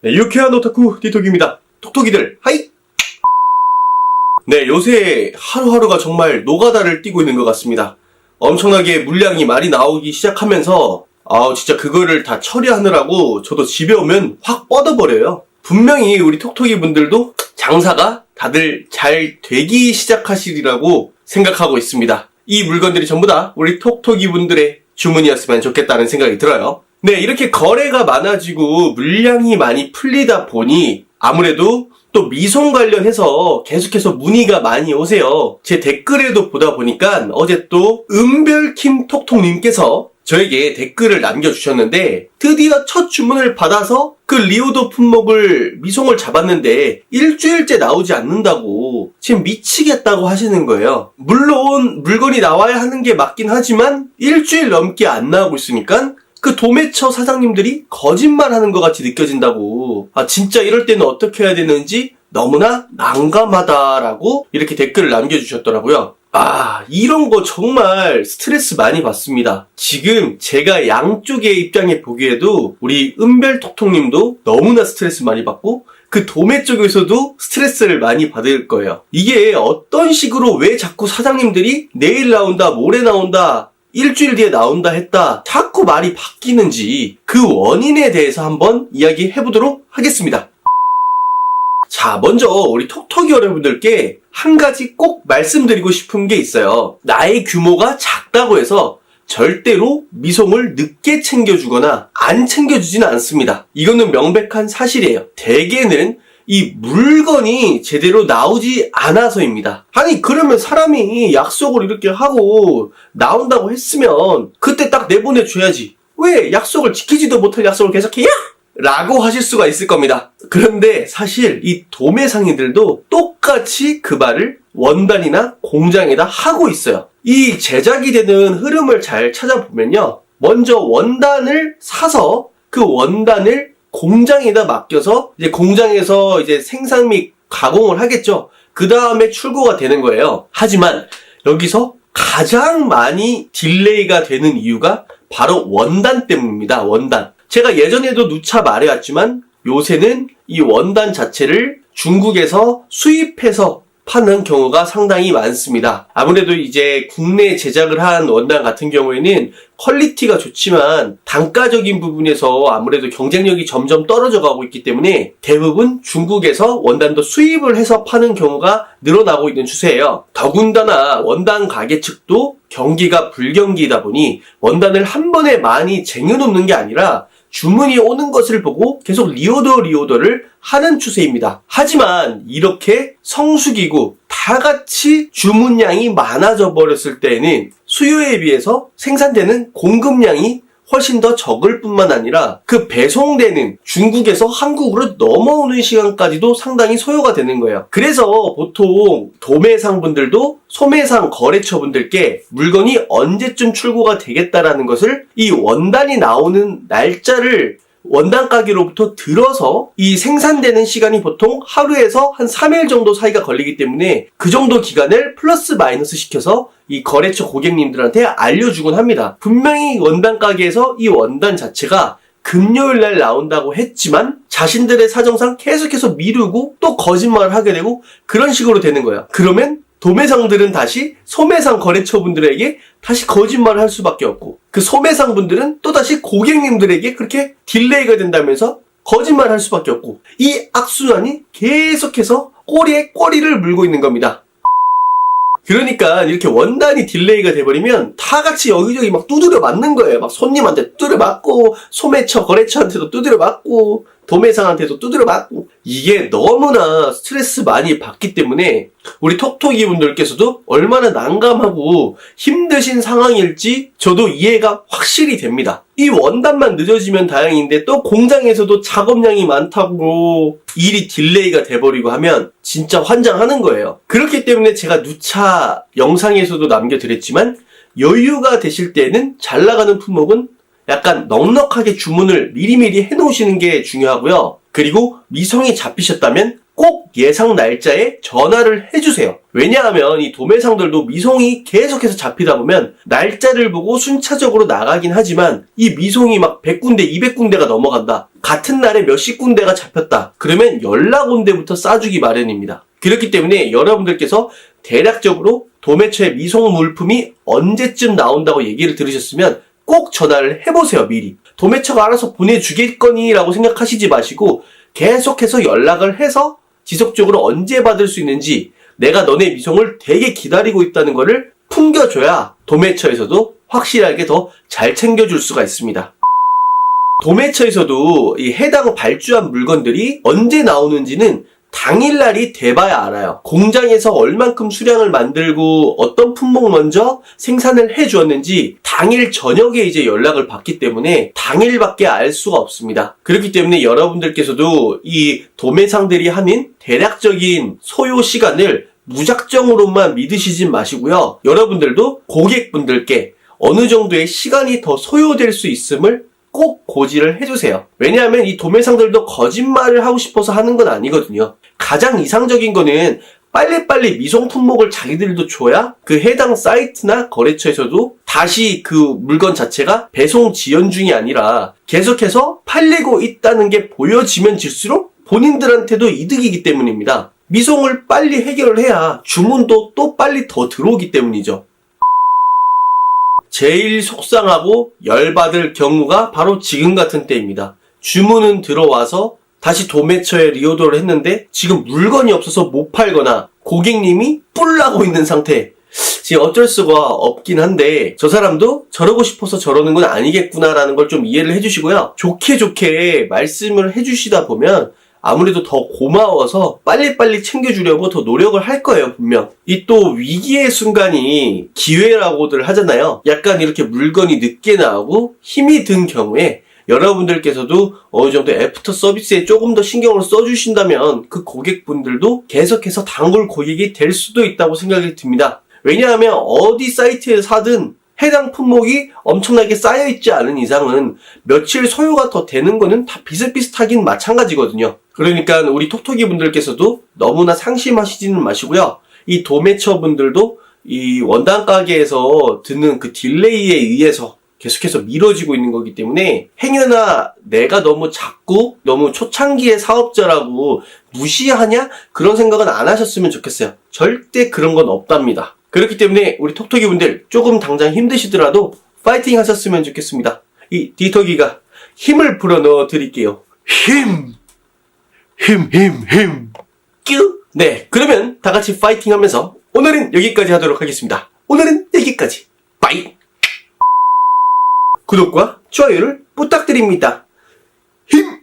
네, 유쾌한 오타쿠 디톡입니다. 톡톡이들, 하이! 네, 요새 하루하루가 정말 노가다를 띄고 있는 것 같습니다. 엄청나게 물량이 많이 나오기 시작하면서, 아 진짜 그거를 다 처리하느라고 저도 집에 오면 확 뻗어버려요. 분명히 우리 톡톡이 분들도 장사가 다들 잘 되기 시작하시리라고 생각하고 있습니다. 이 물건들이 전부 다 우리 톡톡이 분들의 주문이었으면 좋겠다는 생각이 들어요. 네, 이렇게 거래가 많아지고 물량이 많이 풀리다 보니 아무래도 또 미송 관련해서 계속해서 문의가 많이 오세요. 제 댓글에도 보다 보니까 어제 또 은별킴 톡톡님께서 저에게 댓글을 남겨주셨는데 드디어 첫 주문을 받아서 그 리오도 품목을 미송을 잡았는데 일주일째 나오지 않는다고 지금 미치겠다고 하시는 거예요. 물론 물건이 나와야 하는 게 맞긴 하지만 일주일 넘게 안 나오고 있으니까 그 도매처 사장님들이 거짓말 하는 것 같이 느껴진다고. 아, 진짜 이럴 때는 어떻게 해야 되는지 너무나 난감하다라고 이렇게 댓글을 남겨주셨더라고요. 아, 이런 거 정말 스트레스 많이 받습니다. 지금 제가 양쪽의 입장에 보기에도 우리 은별톡톡님도 너무나 스트레스 많이 받고 그 도매 쪽에서도 스트레스를 많이 받을 거예요. 이게 어떤 식으로 왜 자꾸 사장님들이 내일 나온다, 모레 나온다, 일주일 뒤에 나온다 했다 자꾸 말이 바뀌는지 그 원인에 대해서 한번 이야기해 보도록 하겠습니다. 자, 먼저 우리 톡톡이 여러분들께 한 가지 꼭 말씀드리고 싶은 게 있어요. 나의 규모가 작다고 해서 절대로 미송을 늦게 챙겨주거나 안 챙겨주지는 않습니다. 이거는 명백한 사실이에요. 대개는 이 물건이 제대로 나오지 않아서입니다. 아니, 그러면 사람이 약속을 이렇게 하고 나온다고 했으면 그때 딱 내보내줘야지. 왜 약속을 지키지도 못할 약속을 계속해 야? 라고 하실 수가 있을 겁니다. 그런데 사실 이 도매 상인들도 똑같이 그 말을 원단이나 공장에다 하고 있어요. 이 제작이 되는 흐름을 잘 찾아보면요. 먼저 원단을 사서 그 원단을 공장에다 맡겨서 이제 공장에서 이제 생산 및 가공을 하겠죠. 그 다음에 출고가 되는 거예요. 하지만 여기서 가장 많이 딜레이가 되는 이유가 바로 원단 때문입니다. 원단. 제가 예전에도 누차 말해왔지만 요새는 이 원단 자체를 중국에서 수입해서 파는 경우가 상당히 많습니다. 아무래도 이제 국내 제작을 한 원단 같은 경우에는 퀄리티가 좋지만 단가적인 부분에서 아무래도 경쟁력이 점점 떨어져 가고 있기 때문에 대부분 중국에서 원단도 수입을 해서 파는 경우가 늘어나고 있는 추세예요. 더군다나 원단 가게 측도 경기가 불경기이다 보니 원단을 한 번에 많이 쟁여놓는 게 아니라 주문이 오는 것을 보고 계속 리오더 리오더를 하는 추세입니다. 하지만 이렇게 성수기고 다 같이 주문량이 많아져 버렸을 때에는 수요에 비해서 생산되는 공급량이 훨씬 더 적을 뿐만 아니라 그 배송되는 중국에서 한국으로 넘어오는 시간까지도 상당히 소요가 되는 거예요. 그래서 보통 도매상 분들도 소매상 거래처 분들께 물건이 언제쯤 출고가 되겠다라는 것을 이 원단이 나오는 날짜를 원단 가게로부터 들어서 이 생산되는 시간이 보통 하루에서 한 3일 정도 사이가 걸리기 때문에 그 정도 기간을 플러스 마이너스 시켜서 이 거래처 고객님들한테 알려주곤 합니다. 분명히 원단 가게에서 이 원단 자체가 금요일 날 나온다고 했지만 자신들의 사정상 계속해서 미루고 또 거짓말을 하게 되고 그런 식으로 되는 거예요. 그러면 도매상들은 다시 소매상 거래처분들에게 다시 거짓말을 할 수밖에 없고 그 소매상 분들은 또 다시 고객님들에게 그렇게 딜레이가 된다면서 거짓말을 할 수밖에 없고 이 악순환이 계속해서 꼬리에 꼬리를 물고 있는 겁니다. 그러니까 이렇게 원단이 딜레이가 돼버리면 다 같이 여기저기 막 두드려 맞는 거예요. 막 손님한테 두드려 맞고 소매처 거래처한테도 두드려 맞고 도매상한테도 두드려 맞고 이게 너무나 스트레스 많이 받기 때문에 우리 톡톡이 분들께서도 얼마나 난감하고 힘드신 상황일지 저도 이해가 확실히 됩니다. 이 원단만 늦어지면 다행인데 또 공장에서도 작업량이 많다고 일이 딜레이가 돼버리고 하면 진짜 환장하는 거예요. 그렇기 때문에 제가 누차 영상에서도 남겨드렸지만 여유가 되실 때는 잘 나가는 품목은 약간 넉넉하게 주문을 미리미리 해놓으시는 게 중요하고요. 그리고 미성이 잡히셨다면 꼭 예상 날짜에 전화를 해주세요. 왜냐하면 이 도매상들도 미송이 계속해서 잡히다 보면 날짜를 보고 순차적으로 나가긴 하지만 이 미송이 막 100군데, 200군데가 넘어간다. 같은 날에 몇십 군데가 잡혔다. 그러면 연락 온 데부터 싸주기 마련입니다. 그렇기 때문에 여러분들께서 대략적으로 도매처의 미송 물품이 언제쯤 나온다고 얘기를 들으셨으면 꼭 전화를 해보세요, 미리. 도매처가 알아서 보내주겠거니 라고 생각하시지 마시고 계속해서 연락을 해서 지속적으로 언제 받을 수 있는지 내가 너네 미송을 되게 기다리고 있다는 것을 풍겨줘야 도매처에서도 확실하게 더 잘 챙겨줄 수가 있습니다. 도매처에서도 이 해당 발주한 물건들이 언제 나오는지는 당일날이 돼봐야 알아요. 공장에서 얼만큼 수량을 만들고 어떤 품목 먼저 생산을 해주었는지 당일 저녁에 이제 연락을 받기 때문에 당일밖에 알 수가 없습니다. 그렇기 때문에 여러분들께서도 이 도매상들이 하는 대략적인 소요 시간을 무작정으로만 믿으시지 마시고요. 여러분들도 고객분들께 어느 정도의 시간이 더 소요될 수 있음을 꼭 고지를 해주세요. 왜냐하면 이 도매상들도 거짓말을 하고 싶어서 하는 건 아니거든요. 가장 이상적인 거는 빨리빨리 미송 품목을 자기들도 줘야 그 해당 사이트나 거래처에서도 다시 그 물건 자체가 배송 지연 중이 아니라 계속해서 팔리고 있다는 게 보여지면 질수록 본인들한테도 이득이기 때문입니다. 미송을 빨리 해결을 해야 주문도 또 빨리 더 들어오기 때문이죠. 제일 속상하고 열받을 경우가 바로 지금 같은 때입니다. 주문은 들어와서 다시 도매처에 리오더를 했는데 지금 물건이 없어서 못 팔거나 고객님이 뿔나고 있는 상태. 지금 어쩔 수가 없긴 한데 저 사람도 저러고 싶어서 저러는 건 아니겠구나라는 걸 좀 이해를 해주시고요. 좋게 좋게 말씀을 해주시다 보면 아무래도 더 고마워서 빨리빨리 챙겨주려고 더 노력을 할 거예요, 분명. 이 또 위기의 순간이 기회라고들 하잖아요. 약간 이렇게 물건이 늦게 나오고 힘이 든 경우에 여러분들께서도 어느 정도 애프터 서비스에 조금 더 신경을 써주신다면 그 고객분들도 계속해서 단골 고객이 될 수도 있다고 생각이 듭니다. 왜냐하면 어디 사이트에 사든 해당 품목이 엄청나게 쌓여있지 않은 이상은 며칠 소요가 더 되는 거는 다 비슷비슷하긴 마찬가지거든요. 그러니까 우리 톡톡이 분들께서도 너무나 상심하시지는 마시고요. 이 도매처 분들도 이 원단 가게에서 드는 그 딜레이에 의해서 계속해서 미뤄지고 있는 거기 때문에 행여나 내가 너무 작고 너무 초창기의 사업자라고 무시하냐 그런 생각은 안 하셨으면 좋겠어요. 절대 그런 건 없답니다. 그렇기 때문에 우리 톡톡이 분들 조금 당장 힘드시더라도 파이팅 하셨으면 좋겠습니다. 이 디톡이가 힘을 불어넣어 드릴게요. 힘! 힘, 힘, 힘! 뀨! 네, 그러면 다 같이 파이팅 하면서 오늘은 여기까지 하도록 하겠습니다. 오늘은 여기까지. 빠이! 구독과 좋아요를 부탁드립니다. 힘!